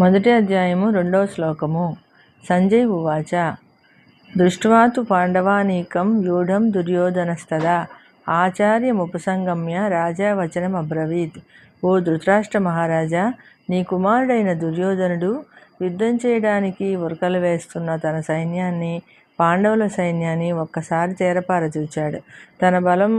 మొదటి అధ్యాయము రెండవ శ్లోకము. సంజయ్ ఉవాచ దృష్ట్వాతు పాండవానీకం వ్యూఢం దుర్యోధనస్తదా ఆచార్యముపసంగమ్య రాజా వచనం అబ్రవీత్. ఓ ధృతరాష్ట్ర మహారాజా నీ కుమారుడైన దుర్యోధనుడు యుద్ధం చేయడానికి ఉరకలు వేస్తున్న తన సైన్యాన్ని పాండవుల సైన్యాన్ని ఒక్కసారి తేరపారచూచాడు తన బలం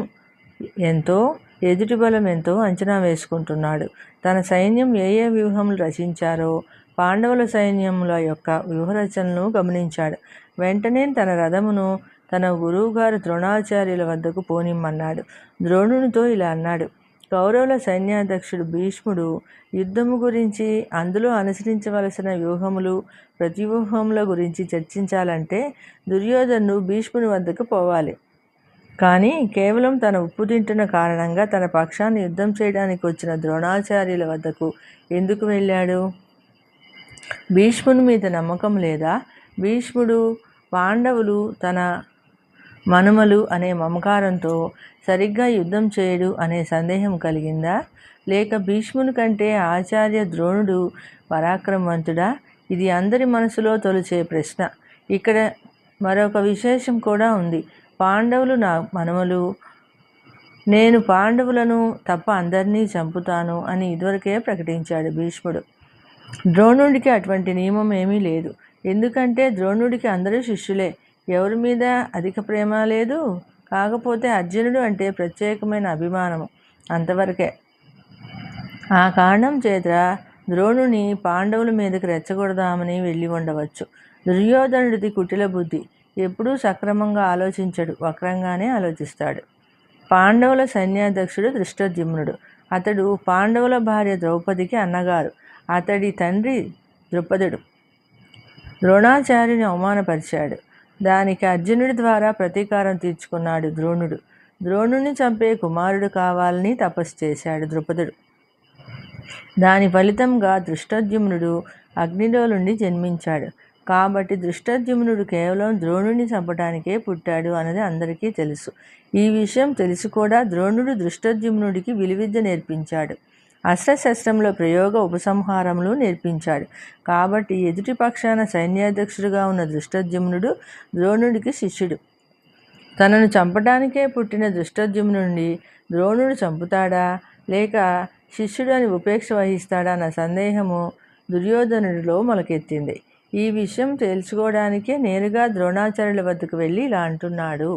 ఎంతో ఎదుటి బలం ఎంతో అంచనా వేసుకుంటున్నాడు. తన సైన్యం ఏ ఏ వ్యూహములు రచించారో పాండవుల సైన్యముల యొక్క వ్యూహరచనను గమనించాడు. వెంటనే తన రథమును తన గురువుగారు ద్రోణాచార్యుల వద్దకు పోనిమ్మన్నాడు. ద్రోణునితో ఇలా అన్నాడు కౌరవుల సైన్యాధ్యక్షుడు భీష్ముడు యుద్ధము గురించి అందులో అనుసరించవలసిన వ్యూహములు ప్రతివ్యూహముల గురించి చర్చించాలంటే దుర్యోధను భీష్ముని వద్దకు పోవాలి. కానీ కేవలం తన ఉప్పు తింటున్న కారణంగా తన పక్షాన్ని యుద్ధం చేయడానికి వచ్చిన ద్రోణాచార్యుల వద్దకు ఎందుకు వెళ్ళాడు? భీష్ముని మీద నమ్మకం లేదా? భీష్ముడు పాండవులు తన మనుమలు అనే మమకారంతో సరిగ్గా యుద్ధం చేయడు అనే సందేహం కలిగిందా? లేక భీష్ముని కంటే ఆచార్య ద్రోణుడు పరాక్రమవంతుడా? ఇది అందరి మనసులో తొలిచే ప్రశ్న. ఇక్కడ మరొక విశేషం కూడా ఉంది. పాండవులు నా మనమలు నేను పాండవులను తప్ప అందరినీ చంపుతాను అని ఇదివరకే ప్రకటించాడు భీష్ముడు. ద్రోణుడికి అటువంటి నియమం ఏమీ లేదు. ఎందుకంటే ద్రోణుడికి అందరూ శిష్యులే. ఎవరి మీద అధిక ప్రేమ లేదు. కాకపోతే అర్జునుడు అంటే ప్రత్యేకమైన అభిమానము అంతవరకే. ఆ కారణం చేత ద్రోణుని పాండవుల మీదకి రెచ్చగొడదామని వెళ్ళి ఉండవచ్చు. దుర్యోధనుడిది కుటిల బుద్ధి. ఎప్పుడూ సక్రమంగా ఆలోచించడు వక్రంగానే ఆలోచిస్తాడు. పాండవుల సైన్యాధ్యక్షుడు దృష్టోద్యుమ్నుడు అతడు పాండవుల భార్య ద్రౌపదికి అన్నగారు. అతడి తండ్రి ద్రుపదుడు. ద్రోణాచార్యుని అవమానపరిచాడు. దానికి అర్జునుడి ద్వారా ప్రతీకారం తీర్చుకున్నాడు ద్రోణుడు. ద్రోణుని చంపే కుమారుడు కావాలని తపస్సు చేశాడు ద్రుపదుడు. దాని ఫలితంగా దృష్టద్యుమ్నుడు అగ్నిలో నుండి జన్మించాడు. కాబట్టి దృష్టద్యుమ్నుడు కేవలం ద్రోణుడిని చంపడానికే పుట్టాడు అన్నది అందరికీ తెలుసు. ఈ విషయం తెలిసి కూడా ద్రోణుడు దృష్టద్యుమ్నుడికి విలువిద్య నేర్పించాడు. అస్త్రశస్త్రంలో ప్రయోగ ఉపసంహారములు నేర్పించాడు. కాబట్టి ఎదుటి పక్షాన సైన్యాధ్యక్షుడిగా ఉన్న దృష్టద్యుమ్నుడు ద్రోణుడికి శిష్యుడు. తనను చంపడానికే పుట్టిన దృష్టద్యుమ్నుడిని ద్రోణుడు చంపుతాడా? లేక శిష్యుడు అని ఉపేక్ష వహిస్తాడా? అన్న సందేహము దుర్యోధనుడిలో మొలకెత్తింది. ఈ విషయం తెలుసుకోవడానికే నేరుగా ద్రోణాచార్యుల వద్దకు వెళ్ళి ఇలా అంటున్నాడు.